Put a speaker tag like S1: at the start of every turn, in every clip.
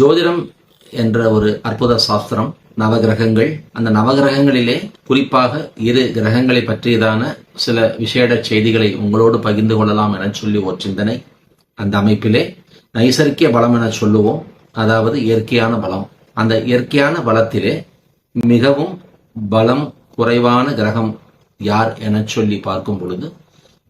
S1: ஜோதிடம் என்ற ஒரு அற்புத சாஸ்திரம் நவகிரகங்கள். அந்த நவகிரகங்களிலே குறிப்பாக இரு கிரகங்களை பற்றியதான சில விசேட செய்திகளை உங்களோடு பகிர்ந்து கொள்ளலாம் என சொல்லி ஒரு சிந்தனை. அந்த அமைப்பிலே நைசர்கிய பலம் என சொல்லுவோம். அதாவது இயற்கையான பலம். அந்த இயற்கையான பலத்திலே மிகவும் பலம் குறைவான கிரகம் யார் என சொல்லி பார்க்கும் பொழுது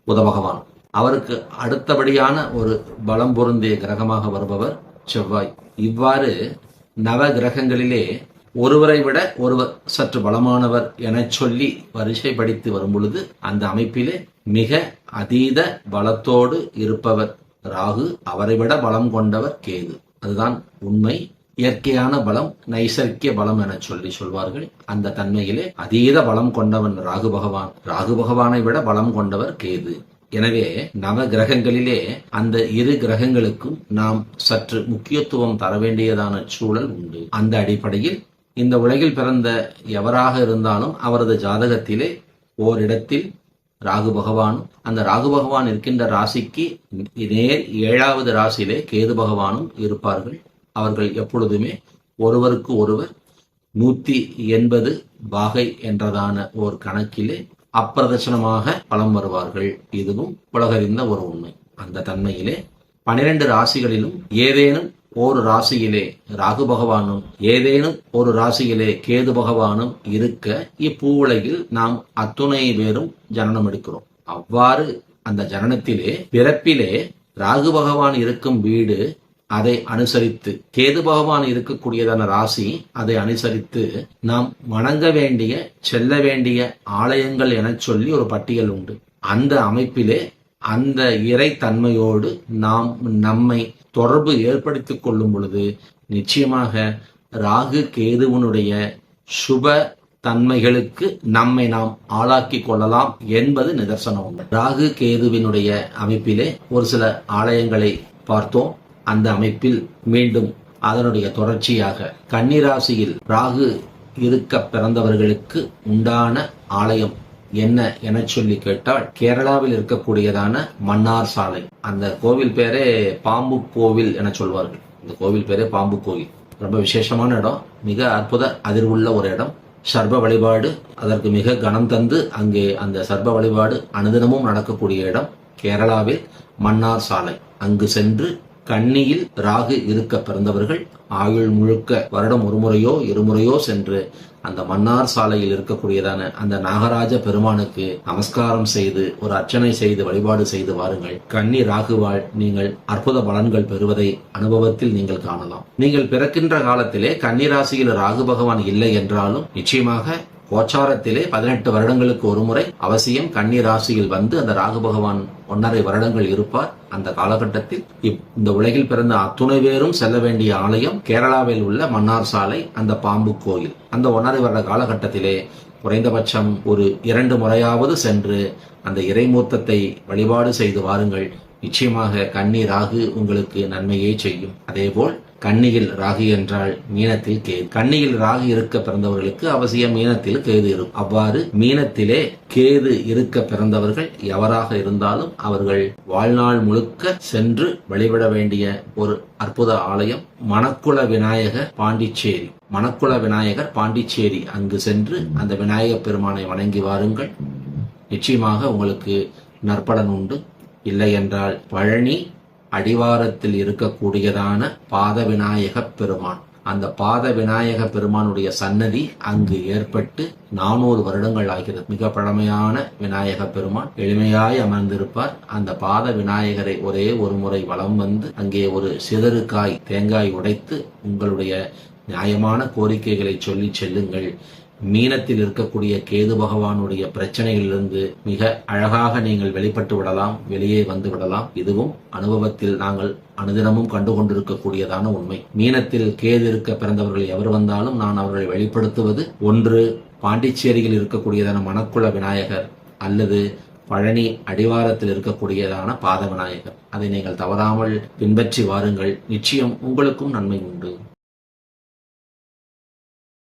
S1: புத பகவான் அவருக்கு அடுத்தபடியான ஒரு பலம் பொருந்திய கிரகமாக வருபவர் செவ்வாய். இவ்வாறு நவ கிரகங்களிலே ஒருவரை விட ஒருவர் சற்று பலமானவர் என சொல்லி வரிசைப்படுத்தி வரும் பொழுது அந்த அமைப்பிலே மிக அதீத பலத்தோடு இருப்பவர் ராகு அவரை விட பலம் கொண்டவர் கேது. அதுதான் உண்மை. இயற்கையான பலம் நைசர்கிய பலம் என சொல்லி சொல்வார்கள். அந்த தன்மையிலே அதீத பலம் கொண்டவன் ராகு பகவான். ராகு பகவானை விட பலம் கொண்டவர் கேது. எனவே நவ கிரகங்களிலே அந்த இரு கிரகங்களுக்கும் நாம் சற்று முக்கியத்துவம் தர வேண்டியதான சூழல் உண்டு. அந்த அடிப்படையில் இந்த உலகில் பிறந்த எவராக இருந்தாலும் அவரது ஜாதகத்திலே ஓரிடத்தில் ராகு பகவானும் அந்த ராகு பகவான் இருக்கின்ற ராசிக்கு நேர் ஏழாவது ராசியிலே கேது பகவானும் இருப்பார்கள். அவர்கள் எப்பொழுதுமே ஒருவருக்கு ஒருவர் நூத்தி எண்பது பாகை என்றதான ஓர் கணக்கிலே அப்பிரதட்சணமாக பலம் வருவார்கள். இதுவும் உலகறிந்த ஒரு உண்மை. அந்த தன்மையிலே பனிரெண்டு ராசிகளிலும் ஏதேனும் ஒரு ராசியிலே ராகு பகவானும் ஏதேனும் ஒரு ராசியிலே கேது பகவானும் இருக்க இப்பூவுலகில் நாம் அத்துணை பேரும் ஜனனம் எடுக்கிறோம். அவ்வாறு அந்த ஜனனத்திலே பிறப்பிலே ராகு பகவான் இருக்கும் வீடு அதை அனுசரித்து கேது பகவான் இருக்கக்கூடியதான ராசி அதை அனுசரித்து நாம் வணங்க வேண்டிய செல்ல வேண்டிய ஆலயங்கள் என சொல்லி ஒரு பட்டியல் உண்டு. அந்த அமைப்பிலே அந்த இறை தன்மையோடு நாம் நம்மை தொடர்பு ஏற்படுத்திக் கொள்ளும் பொழுது நிச்சயமாக ராகு கேதுவனுடைய சுப தன்மைகளுக்கு நம்மை நாம் ஆளாக்கி கொள்ளலாம் என்பது நிதர்சனம் ராகு கேதுவினுடைய அமைப்பிலே ஒரு சில ஆலயங்களை பார்த்தோம். அந்த அமைப்பில் மீண்டும் அதனுடைய தொடர்ச்சியாக கன்னிராசியில் ராகு இருக்க பிறந்தவர்களுக்கு உண்டான ஆலயம் என்ன என சொல்லி கேட்டால் கேரளாவில் இருக்கக்கூடியதான மன்னார் சாலை. அந்த கோவில் பேரே பாம்பு கோவில் என சொல்வார்கள். இந்த கோவில் பேரே பாம்பு கோவில். ரொம்ப விசேஷமான இடம். மிக அற்புத அதிர்வுள்ள ஒரு இடம். சர்ப வழிபாடு அதற்கு மிக கனம் தந்து அங்கே அந்த சர்ப வழிபாடு அனுதினமும் நடக்கக்கூடிய இடம் கேரளாவில் மன்னார் சாலை. அங்கு சென்று கன்னியில் ராகு இருக்க பிறந்தவர்கள் ஆயுள் முழுக்க வருடம் ஒரு முறையோ இருமுறையோ சென்று அந்த மன்னார் சாலையில் இருக்கக்கூடியதான அந்த நாகராஜ பெருமானுக்கு நமஸ்காரம் செய்து ஒரு அர்ச்சனை செய்து வழிபாடு செய்து வாருங்கள். கன்னி ராகுவால் நீங்கள் அற்புத பலன்கள் பெறுவதை அனுபவத்தில் நீங்கள் காணலாம். நீங்கள் பிறக்கின்ற காலத்திலே கன்னி ராசியில் ராகு பகவான் இல்லை என்றாலும் நிச்சயமாக கோச்சாரத்திலே பதினெட்டு வருடங்களுக்கு ஒரு முறை அவசியம் கன்னி ராசியில் வந்து அந்த ராகு பகவான் ஒன்றரை வருடங்கள் இருப்பார். அந்த காலகட்டத்தில் இந்த உலகில் பிறந்த அத்துணை பேரும் செல்ல வேண்டிய ஆலயம் கேரளாவில் உள்ள மன்னார் சாலை அந்த பாம்பு கோயில். அந்த ஒன்றரை வருட காலகட்டத்திலே குறைந்தபட்சம் ஒரு இரண்டு முறையாவது சென்று அந்த இறைமூர்த்தத்தை வழிபாடு செய்து வாருங்கள். நிச்சயமாக கன்னி ராகு உங்களுக்கு நன்மையே செய்யும். அதேபோல் கன்னியில் ராகு என்றால் மீனத்தில் கேது. கன்னியில் ராகு இருக்க பிறந்தவர்களுக்கு அவசியம் மீனத்தில் கேது இருக்கும். அவ்வாறு மீனத்திலே கேது இருக்க பிறந்தவர்கள் எவராக இருந்தாலும் அவர்கள் வாழ்நாள் முழுக்க சென்று வழிபட வேண்டிய ஒரு அற்புத ஆலயம் மணக்குள விநாயகர் பாண்டிச்சேரி. மணக்குள விநாயகர் பாண்டிச்சேரி. அங்கு சென்று அந்த விநாயகர் பெருமானை வணங்கி வாருங்கள். நிச்சயமாக உங்களுக்கு நற்பலன் உண்டு. இல்லையென்றால் பழனி அடிவாரத்தில் இருக்கக்கூடியதான பாத விநாயக பெருமான். அந்த பாத விநாயக பெருமானுடைய சன்னதி அங்கு ஏற்பட்டு நானூறு வருடங்கள் ஆகிறது. மிக பழமையான விநாயக பெருமான் எளிமையாய் அமர்ந்திருப்பார். அந்த பாத விநாயகரை ஒரே ஒரு முறை வலம் வந்து அங்கே ஒரு சிதறுக்காய் தேங்காய் உடைத்து உங்களுடைய நியாயமான கோரிக்கைகளை சொல்லி செல்லுங்கள். மீனத்தில் இருக்கக்கூடிய கேது பகவானுடைய பிரச்சனையிலிருந்து மிக அழகாக நீங்கள் வெளிப்பட்டு விடலாம் வெளியே வந்து விடலாம். இதுவும் அனுபவத்தில் நாங்கள் அனுதினமும் கண்டு கொண்டிருக்கக்கூடியதான உண்மை. மீனத்தில் கேது இருக்க பிறந்தவர்கள் எவர் வந்தாலும் நான் அவர்களை வெளிப்படுத்துவது ஒன்று பாண்டிச்சேரியில் இருக்கக்கூடியதான மணக்குள விநாயகர் அல்லது பழனி அடிவாரத்தில் இருக்கக்கூடியதான பாத விநாயகர் அதை நீங்கள் தவறாமல் பின்பற்றி வாருங்கள். நிச்சயம் உங்களுக்கும் நன்மை உண்டு.